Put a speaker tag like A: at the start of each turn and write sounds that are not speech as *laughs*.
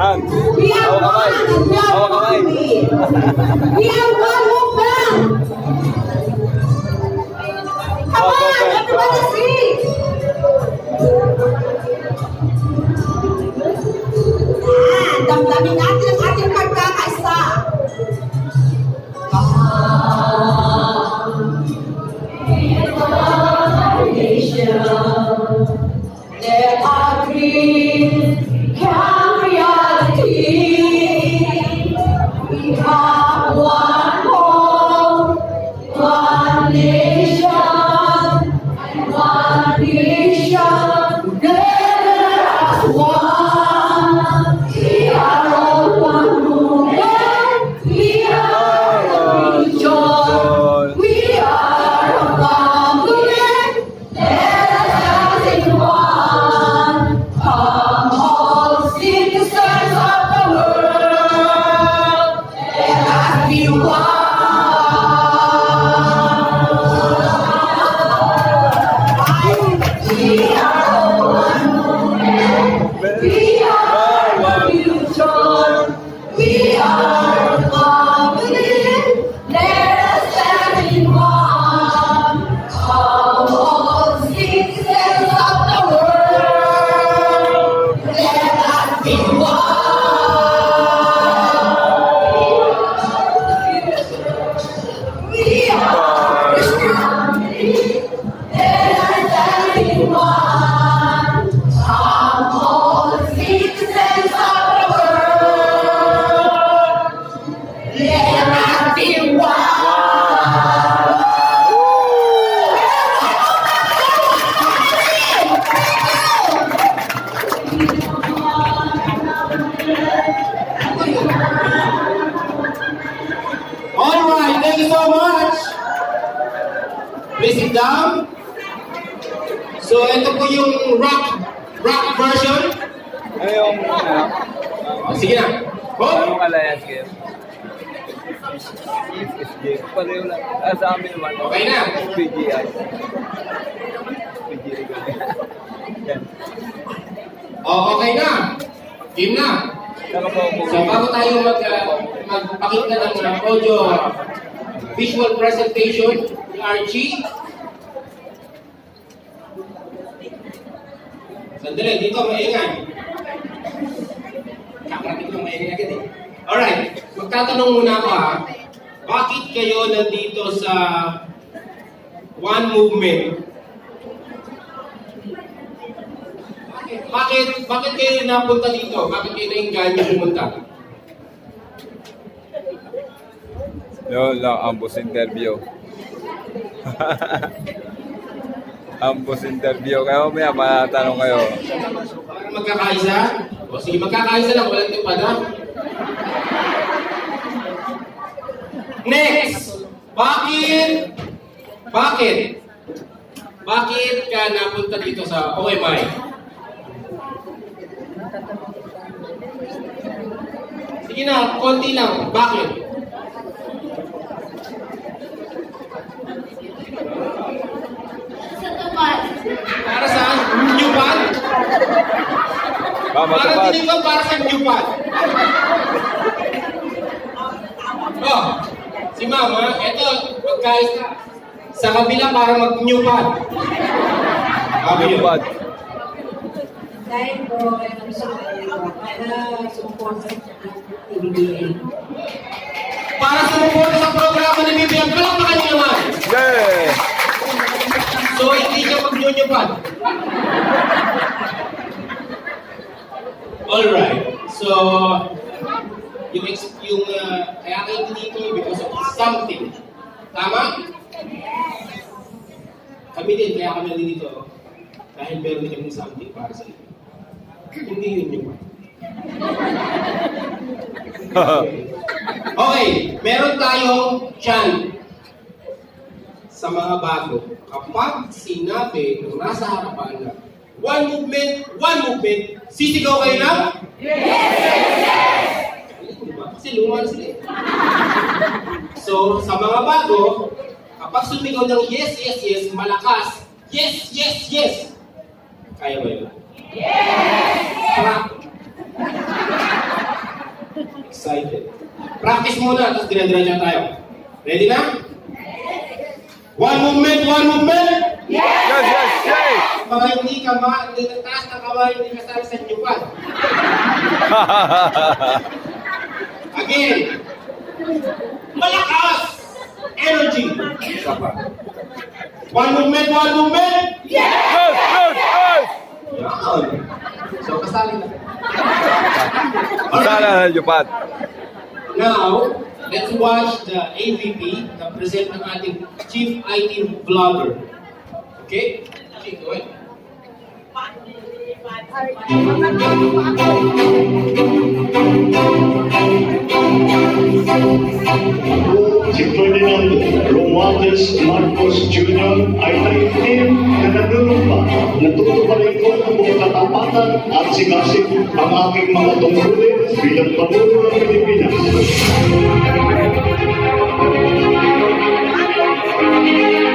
A: Han.
B: We are
A: Hawak kamay. Hawak kamay.
B: We are one movement. Come
A: One
B: on, everybody sing.
C: Yung rock rock version.
A: Ano yung, ano?
C: Oh, sige na. Oh,
A: alliance kayo? SG. Pareho lang. Ah, sa amin naman.
C: Okay na.
A: PGI. PGI. *laughs*
C: Oh, okay na. Game na. So, bago tayo mag, uh, magpakita ng uh, audio visual presentation Archie. Sandali, dito maingay. Kakarating ko maingay agad eh. Alright, magtatanong muna ako ha. Bakit kayo nandito sa One Movement? Bakit, bakit kayo napunta dito? Bakit kayo nainganyo pumunta?
A: Yun lang, ambos interview. *laughs* ambos interview. Kaya mamaya matanong kayo.
C: Magkakaisa? O sige, magkakaisa lang, walang tipada. Next! Bakit? Bakit? Bakit ka napunta dito sa OMI? Sige na, konti lang. Bakit?
B: Sa tumat.
C: Para sa new band? Para
A: matupad.
C: tinig ko para sa band. Oh, si Mama, eto, guys, sa kabila para mag-new pad. Sabi yun.
A: Matupad.
D: Dahil po, ano sa kanila, para support sa PBBM.
C: Para sumuporta sa programa ni BBM, palakpakan niyo naman.
A: Yeah!
C: So, hindi ka mag-new Alright. So, yung, yung uh, kaya kayo dito because of something. Tama? Kami din, kaya kami dito. Dahil meron kami something para sa inyo. Hindi yun yung Okay, meron tayong chant sa mga bago. Kapag sinabi ng nasa harapan na one movement, one movement. Sisigaw kayo ng? Yes! Kasi luma na sila eh. So, sa mga bago, kapag sumigaw ng yes, yes, yes, malakas, yes, yes, yes. Kaya ba yun? Yes! Excited. Practice muna, tapos dinadala tayo. Ready na? One movement, one movement! *laughs*
A: Yes, yes, yes!
C: Mga hindi ka ma, hindi ka taas ng kamay, hindi ka sa inyo pa. Again. Malakas! Energy! Isa pa. One movement, one movement!
A: Yes, yes, yes!
C: Yan. So, kasali na.
A: Sana na Jupat.
C: Now, let's watch the AVP na present ng ating Chief IT Vlogger. Okay? Chief, go ahead.
E: Ferdinand Romualdez Marcos Jr. ay naitim na nanunumpa. Natuto pa rin ko ang mga katapatan at sigasip ang aking mga tungkulin bilang pamuno ng Pilipinas. Thank you.